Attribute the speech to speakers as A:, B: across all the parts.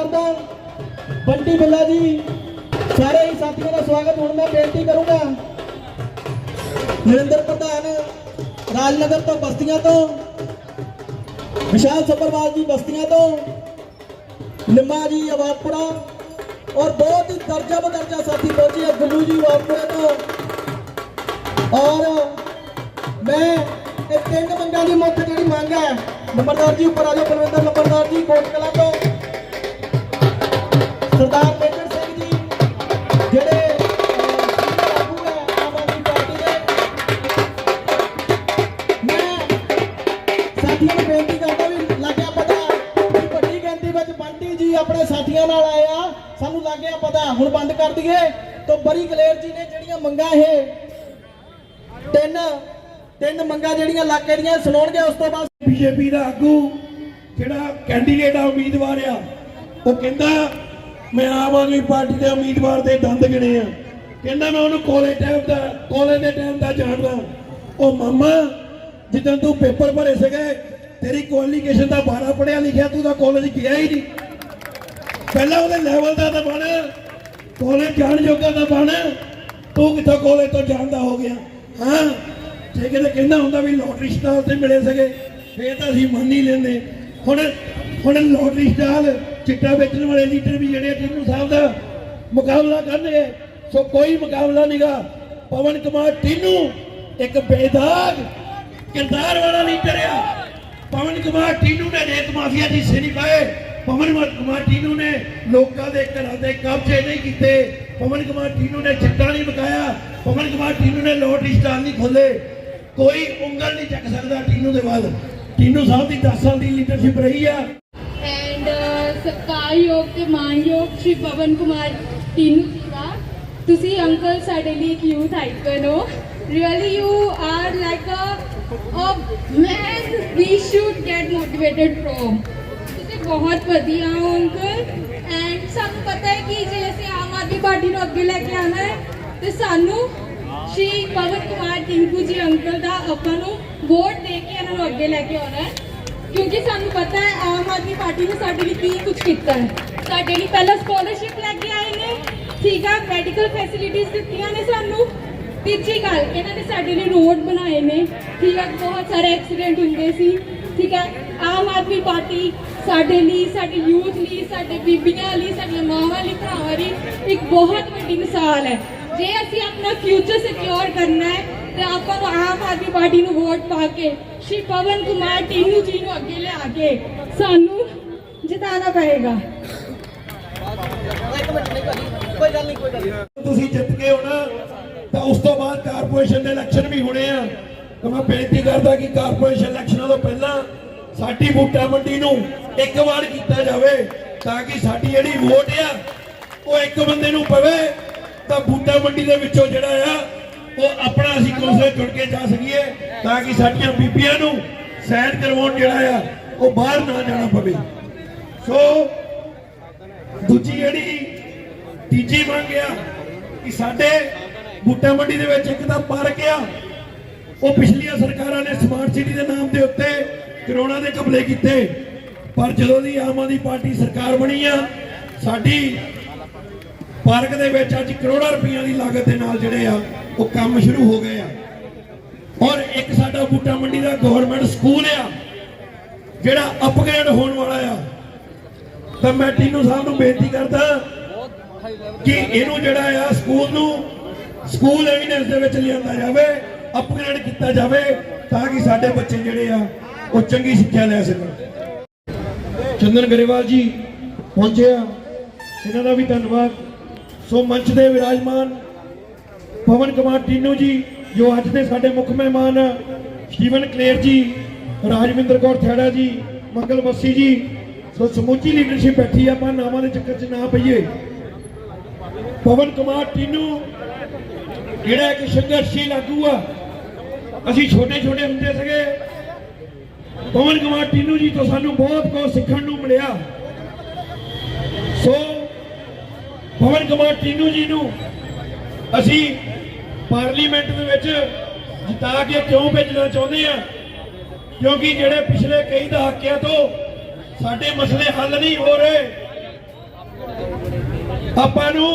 A: ਕਰਦਾ ਬੰਟੀ ਬਿੱਲਾ ਜੀ, ਸਾਰੇ ਹੀ ਸਾਥੀਆਂ ਦਾ ਸਵਾਗਤ। ਹੁਣ ਮੈਂ ਬੇਨਤੀ ਕਰੂੰਗਾ, ਨਰਿੰਦਰ ਪ੍ਰਧਾਨ ਰਾਜਨਗਰ ਤੋਂ ਬਸਤੀਆਂ ਤੋਂ, ਵਿਸ਼ਾਲ ਸੱਭਰਵਾਲ ਜੀ ਬਸਤੀਆਂ ਤੋਂ ਲਿਮਾ ਜੀ ਆਵਾਪੁਰਾ ਔਰ ਬਹੁਤ ਹੀ ਦਰਜਾ ਬਦਰਜਾ ਸਾਥੀ ਪਹੁੰਚੇ ਆ ਗੁੱਲੂ ਜੀ ਆਵਾਪੁਰਾ ਤੋਂ। ਔਰ ਮੈਂ ਇਹ ਤਿੰਨ ਮੰਗਾਂ ਦੀ ਮੁੱਖ ਜਿਹੜੀ ਮੰਗ ਹੈ, ਨੰਬਰਦਾਰ ਜੀ, ਉੱਪਰ ਆ ਜਾਓ ਬਲਵਿੰਦਰ, ਨੰਬਰਦਾਰ ਜੀ, ਕੋਟਕਲਾ ਤੋਂ। ਸਰਦਾਰ ਮੇਜਰ ਸਿੰਘ ਜੀ, ਜਿਹੜੇ ਆਪਣੇ ਸਾਥੀਆਂ ਨਾਲ ਆਏ ਸਾਨੂੰ ਲੱਗਿਆ ਪਤਾ ਹੁਣ ਬੰਦ ਕਰ ਦਈਏ। ਤੋਂ ਬਰੀ ਕਲੇਰ ਜੀ ਨੇ ਜਿਹੜੀਆਂ ਮੰਗਾਂ ਇਹ ਤਿੰਨ ਤਿੰਨ ਮੰਗਾਂ ਜਿਹੜੀਆਂ ਇਲਾਕੇ ਦੀਆਂ ਸੁਣਾਉਣਗੇ, ਉਸ ਤੋਂ ਬਾਅਦ
B: ਬੀਜੇਪੀ ਦਾ ਆਗੂ ਜਿਹੜਾ ਕੈਂਡੀਡੇਟ ਆ, ਉਮੀਦਵਾਰ ਆ, ਉਹ ਕਹਿੰਦਾ ਮੈਂ ਆਮ ਆਦਮੀ ਪਾਰਟੀ ਦੇ ਉਮੀਦਵਾਰ ਦੇ ਦੰਦ ਗਿਣੇ ਆ। ਕਹਿੰਦਾ ਮੈਂ ਉਹਨੂੰ ਕੋਲੇ ਟਾਈਮ ਦਾ ਕੋਲੇ ਦੇ ਟਾਈਮ ਦਾ ਜਾਣਦਾ। ਉਹ ਮਾਮਾ ਜਿੱਦਾਂ ਤੂੰ ਪੇਪਰ ਭਰੇ ਸੀਗੇ, ਤੇਰੀ ਕੁਆਲੀਫਿਕੇਸ਼ਨ ਦਾ 12 ਪੜਿਆ ਲਿਖਿਆ ਤੂੰ ਤਾਂ ਕਾਲਜ ਗਿਆ ਹੀ ਨਹੀਂ। ਪਹਿਲਾਂ ਉਹਦੇ ਲੈਵਲ ਦਾ ਤਾਂ ਬਣ ਕਾਲਜ ਜਾਣ ਜੋਗਾ ਤਾਂ ਬਣ। ਤੂੰ ਕਿੱਥੋਂ ਕਾਲਜ ਤੋਂ ਜਾਣਦਾ ਹੋ ਗਿਆ? ਹਾਂ? ਜੇ ਕਿਤੇ ਕਹਿੰਦਾ ਹੁੰਦਾ ਵੀ ਲੋਟਰੀ ਸਟਾਲ ਤੇ ਮਿਲੇ ਸੀਗੇ, ਫੇਰ ਤਾਂ ਅਸੀਂ ਮੰਨ ਹੀ ਲੈਂਦੇ। ਹੁਣ ਹੁਣ ਲੋਟਰੀ ਸਟਾਲ ਚਿੱਟਾ ਵੇਚਣ ਵਾਲੇ ਲੀਡਰ ਵੀ ਜਿਹੜੇ ਟੀਨੂ ਸਾਹਿਬ ਦਾ ਮੁਕਾਬਲਾ ਕਰਨਗੇ। ਸੋ ਕੋਈ ਮੁਕਾਬਲਾ ਨਹੀਂਗਾ ਪਵਨ ਕੁਮਾਰ ਟੀਨੂ ਇੱਕ ਬੇਦਾਗ ਕਿਰਦਾਰ ਵਾਲਾ ਲੀਡਰ ਆ। ਪਵਨ ਕੁਮਾਰ ਟੀਨੂ ਨੇ ਰੇਤ ਮਾਫੀਆ ਦੀ ਹਿੱਸੇ ਨਹੀਂ ਪਾਏ। ਪਵਨ ਕੁਮਾਰ ਟੀਨੂ ਨੇ ਲੋਕਾਂ ਦੇ ਘਰਾਂ ਦੇ ਕਬਜ਼ੇ ਨਹੀਂ ਕੀਤੇ। ਪਵਨ ਕੁਮਾਰ ਟੀਨੂ ਨੇ ਚਿੱਟਾ ਨਹੀਂ ਮਕਾਇਆ। ਪਵਨ ਕੁਮਾਰ ਟੀਨੂ ਨੇ ਲੋਟਰੀ ਸਟਾਲ ਨਹੀਂ ਖੋਲੇ ਕੋਈ ਉਂਗਲ ਨਹੀਂ ਚੱਕ ਸਕਦਾ ਟੀਨੂ ਦੇ ਵੱਲ। ਟੀਨੂ ਸਾਹਿਬ ਦੀ 10 ਸਾਲ ਦੀ ਲੀਡਰਸ਼ਿਪ ਰਹੀ ਆ।
C: ਸਤਿਕਾਰਯੋਗ ਤੇ ਮਾਨਯੋਗ ਸ਼੍ਰੀ ਪਵਨ ਕੁਮਾਰ ਟੀਨੂ ਜੀ ਦਾ ਤੁਸੀਂ ਅੰਕਲ ਸਾਡੇ ਲਈ ਇੱਕ ਯੂਥ ਆਈਕਨ ਹੋ। Really you are like a man we should get motivated from ਤੁਸੀਂ ਬਹੁਤ ਵਧੀਆ ਹੋ, ਅੰਕਲ। ਐਂਡ ਸਾਨੂੰ ਪਤਾ ਹੈ ਕਿ ਜੇ ਅਸੀਂ ਆਮ ਆਦਮੀ ਪਾਰਟੀ ਨੂੰ ਅੱਗੇ ਲੈ ਕੇ ਆਉਣਾ ਹੈ, ਤੇ ਸਾਨੂੰ ਸ਼੍ਰੀ ਪਵਨ ਕੁਮਾਰ ਟਿੰਕੂ ਜੀ ਅੰਕਲ ਦਾ ਆਪਾਂ ਨੂੰ ਵੋਟ ਦੇ ਕੇ ਇਹਨਾਂ ਨੂੰ ਅੱਗੇ ਲੈ ਕੇ ਆਉਣਾ ਹੈ। ਕਿਉਂਕਿ ਸਾਨੂੰ ਪਤਾ ਹੈ, ਆਮ ਆਦਮੀ ਪਾਰਟੀ ਨੇ ਸਾਡੇ ਲਈ ਕੀ ਕੁਝ ਕੀਤਾ ਹੈ। ਸਾਡੇ ਲਈ ਪਹਿਲਾਂ ਸਕਾਲਰਸ਼ਿਪ ਲੈ ਕੇ ਆਏ ਨੇ, ਠੀਕ ਆ ਮੈਡੀਕਲ ਫੈਸਿਲਿਟੀਆਂ ਦਿੱਤੀਆਂ ਨੇ ਸਾਨੂੰ। ਤੀਜੀ ਗੱਲ, ਇਹਨਾਂ ਨੇ ਸਾਡੇ ਲਈ ਰੋਡ ਬਣਾਏ ਨੇ, ਠੀਕ ਆ, ਬਹੁਤ ਸਾਰੇ ਐਕਸੀਡੈਂਟ ਹੁੰਦੇ ਸੀ, ਠੀਕ ਹੈ ਆਮ ਆਦਮੀ ਪਾਰਟੀ ਸਾਡੇ ਲਈ, ਸਾਡੇ ਯੂਥ ਲਈ, ਸਾਡੇ ਬੀਬੀਆਂ ਲਈ, ਸਾਡੀਆਂ ਮਾਵਾਂ ਲਈ, ਭਰਾਵਾਂ ਲਈ ਇੱਕ ਬਹੁਤ ਵੱਡੀ ਮਿਸਾਲ ਹੈ। ਜੇ ਅਸੀਂ ਆਪਣਾ ਫਿਊਚਰ ਸਿਕਿਉਰ ਕਰਨਾ ਹੈ ਤੇ ਆਪਾਂ ਨੂੰ ਆਮ ਆਦਮੀ ਪਾਰਟੀ ਨੂੰ ਵੋਟ ਪਾ ਕੇ ਸ਼੍ਰੀ ਪਵਨ ਕੁਮਾਰ ਟੀਨੂ ਜੀ ਨੂੰ ਅੱਗੇ ਲਿਆ ਕੇ ਸਾਨੂੰ ਜਿਤਾਉਣਾ ਪਏਗਾ।
B: ਤੁਸੀਂ ਜਿੱਤ ਕੇ ਆਉਣਾ ਤਾਂ ਉਸ ਤੋਂ ਬਾਅਦ ਕਾਰਪੋਰੇਸ਼ਨ ਦੇ ਇਲੈਕਸ਼ਨ ਵੀ ਹੋਣੇ ਆ। ਤਾਂ ਮੈਂ ਬੇਨਤੀ ਕਰਦਾ ਕਿ ਕਾਰਪੋਰੇਸ਼ਨ ਇਲੈਕਸ਼ਨਾਂ ਤੋਂ ਪਹਿਲਾਂ ਸਾਡੀ ਬੂਟਾ ਮੰਡੀ ਨੂੰ ਇੱਕ ਵਾਰ ਕੀਤਾ ਜਾਵੇ, ਤਾਂ ਕਿ ਸਾਡੀ ਜਿਹੜੀ ਵੋਟ ਆ, ਉਹ ਇੱਕ ਬੰਦੇ ਨੂੰ ਪਵੇ। ਤਾਂ ਬੂਟਾ ਮੰਡੀ ਦੇ ਵਿੱਚੋਂ ਜਿਹੜਾ ਆ ਉਹ ਆਪਣਾ ਅਸੀਂ ਕੌਂਸਲ ਜੁੜ ਕੇ ਜਾ ਸਕੀਏ ਤਾਂ ਕਿ ਸਾਡੀਆਂ ਬੀਬੀਆਂ ਨੂੰ ਸੈਨ ਕਰਵਾਉਣ ਜਿਹੜਾ ਆ, ਉਹ ਬਾਹਰ ਨਾ ਜਾਣਾ ਪਵੇ। ਸੋ ਦੂਜੀ ਜਿਹੜੀ ਤੀਜੀ ਮੰਗ ਆ ਕਿ ਸਾਡੇ ਬੂਟਾ ਮੰਡੀ ਦੇ ਵਿੱਚ ਇੱਕ ਤਾਂ ਪਾਰਕ ਆ, ਉਹ ਪਿਛਲੀਆਂ ਸਰਕਾਰਾਂ ਨੇ ਸਮਾਰਟ ਸਿਟੀ ਦੇ ਨਾਮ ਦੇ ਉੱਤੇ ਕਰੋੜਾਂ ਦੇ ਕਬਲੇ ਕੀਤੇ। ਪਰ ਜਦੋਂ ਦੀ ਆਮ ਆਦਮੀ ਪਾਰਟੀ ਸਰਕਾਰ ਬਣੀ ਆ, ਸਾਡੀ ਪਾਰਕ ਦੇ ਵਿੱਚ ਅੱਜ ਕਰੋੜਾਂ ਰੁਪਈਆ ਦੀ ਲਾਗਤ ਦੇ ਨਾਲ ਜਿਹੜੇ ਆ ਉਹ ਕੰਮ ਸ਼ੁਰੂ ਹੋ ਗਏ ਆ। ਔਰ ਇੱਕ ਸਾਡਾ ਬੂਟਾ ਮੰਡੀ ਦਾ ਗਵਰਨਮੈਂਟ ਸਕੂਲ ਆ, ਜਿਹੜਾ ਅਪਗ੍ਰੇਡ ਹੋਣ ਵਾਲਾ ਆ। ਤਾਂ ਮੈਂ ਟੀਨੂ ਸਾਹਿਬ ਨੂੰ ਬੇਨਤੀ ਕਰਦਾ ਕਿ ਇਹਨੂੰ ਜਿਹੜਾ ਆ ਸਕੂਲ ਨੂੰ ਸਕੂਲ ਐਵੀਡੈਂਸ ਦੇ ਵਿੱਚ ਲਿਆਂਦਾ ਜਾਵੇ ਅਪਗ੍ਰੇਡ ਕੀਤਾ ਜਾਵੇ, ਤਾਂ ਕਿ ਸਾਡੇ ਬੱਚੇ ਜਿਹੜੇ ਆ, ਉਹ ਚੰਗੀ ਸਿੱਖਿਆ ਲੈ ਸਕਣ। ਚੰਦਨ ਗਰੇਵਾਲ ਜੀ, ਪਹੁੰਚੇ ਆ। ਇਹਨਾਂ ਦਾ ਵੀ ਧੰਨਵਾਦ। ਸੋ ਮੰਚ ਦੇ ਵਿਰਾਜਮਾਨ ਪਵਨ ਕੁਮਾਰ ਟੀਨੂ ਜੀ ਜੋ ਅੱਜ ਦੇ ਸਾਡੇ ਮੁੱਖ ਮਹਿਮਾਨ ਆ, ਸਟੀਵਨ ਕਲੇਰ ਜੀ ਰਾਜਵਿੰਦਰ ਕੌਰ ਥੇੜਾ ਜੀ ਮੰਗਲ ਮੱਸੀ ਜੀ ਸੋ ਸਮੁੱਚੀ ਲੀਡਰਸ਼ਿਪ ਬੈਠੀ ਆ, ਆਪਾਂ ਨਾਵਾਂ ਦੇ ਚੱਕਰ 'ਚ ਨਾ ਪਈਏ। ਪਵਨ ਕੁਮਾਰ ਟੀਨੂ ਜਿਹੜਾ ਇੱਕ ਸੰਘਰਸ਼ੀਲ ਆਗੂ ਆ ਅਸੀਂ ਛੋਟੇ ਛੋਟੇ ਹੁੰਦੇ ਸੀਗੇ। ਪਵਨ ਕੁਮਾਰ ਟੀਨੂ ਜੀ ਤੋਂ ਸਾਨੂੰ ਬਹੁਤ ਕੁਝ ਸਿੱਖਣ ਨੂੰ ਮਿਲਿਆ। ਸੋ ਪਵਨ ਕੁਮਾਰ ਟੀਨੂ ਜੀ ਨੂੰ ਅਸੀਂ ਪਾਰਲੀਮੈਂਟ ਦੇ ਵਿੱਚ ਜਿਤਾ ਕੇ ਕਿਉਂ ਭੇਜਣਾ ਚਾਹੁੰਦੇ ਆ? ਕਿਉਂਕਿ ਜਿਹੜੇ ਪਿਛਲੇ ਕਈ ਦਹਾਕਿਆਂ ਤੋਂ ਸਾਡੇ ਮਸਲੇ ਹੱਲ ਨਹੀਂ ਹੋ ਰਹੇ, ਆਪਾਂ ਨੂੰ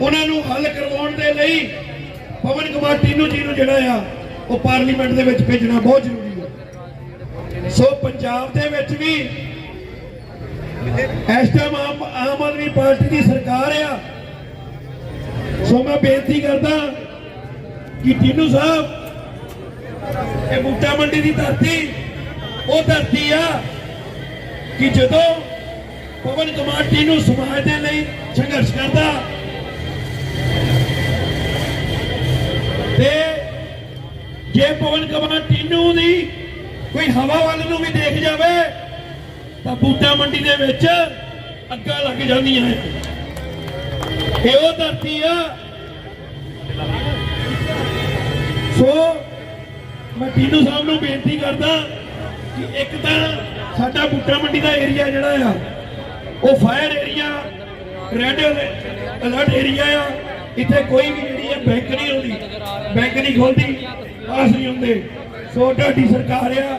B: ਉਹਨਾਂ ਨੂੰ ਹੱਲ ਕਰਵਾਉਣ ਦੇ ਲਈ ਪਵਨ ਕੁਮਾਰ ਟੀਨੂ ਜੀ ਨੂੰ ਜਿਹੜਾ ਆ, ਉਹ ਪਾਰਲੀਮੈਂਟ ਦੇ ਵਿੱਚ ਭੇਜਣਾ ਬਹੁਤ ਜ਼ਰੂਰੀ ਹੈ ਸੋ ਪੰਜਾਬ ਦੇ ਵਿੱਚ ਵੀ ਇਸ ਟਾਈਮ ਆਮ ਆਮ ਆਦਮੀ ਪਾਰਟੀ ਦੀ ਸਰਕਾਰ ਆ ਸੋ ਮੈਂ ਬੇਨਤੀ ਕਰਦਾ ਕਿ ਟੀਨੂ ਸਾਹਿਬ, ਇਹ ਬੂਟਾ ਮੰਡੀ ਦੀ ਧਰਤੀ, ਉਹ ਧਰਤੀ ਆ ਕਿ ਜਦੋਂ ਪਵਨ ਕੁਮਾਰ ਟੀਨੂ ਸਮਾਜ ਦੇ ਲਈ ਸੰਘਰਸ਼ ਕਰਦਾ ਤੇ ਜੇ ਪਵਨ ਕੁਮਾਰ ਟੀਨੂ ਦੀ ਕੋਈ ਹਵਾ ਵੱਲ ਨੂੰ ਵੀ ਦੇਖ ਜਾਵੇ, ਤਾਂ ਬੂਟਾ ਮੰਡੀ ਦੇ ਵਿੱਚ ਅੱਗਾ ਲੱਗ ਜਾਂਦੀਆਂ ਹੈ ਇਹ ਉਹ ਧਰਤੀ ਆ। ਸੋ ਮੈਂ ਟੀਨੂ ਸਾਹਿਬ ਨੂੰ ਬੇਨਤੀ ਕਰਦਾ ਕਿ ਇੱਕ ਤਾਂ ਸਾਡਾ ਬੂਟਾ ਮੰਡੀ ਦਾ ਏਰੀਆ ਜਿਹੜਾ ਆ, ਉਹ fire area red alert area ਆ। ਇੱਥੇ ਕੋਈ ਵੀ ਜਿਹੜੀ ਹੈ ਬੈਂਕ ਨਹੀਂ ਹੁੰਦੀ ਬੈਂਕ ਨਹੀਂ ਖੋਲਦੀ ਆਸ ਨਹੀਂ ਹੁੰਦੇ। ਸੋ ਤੁਹਾਡੀ ਸਰਕਾਰ ਆ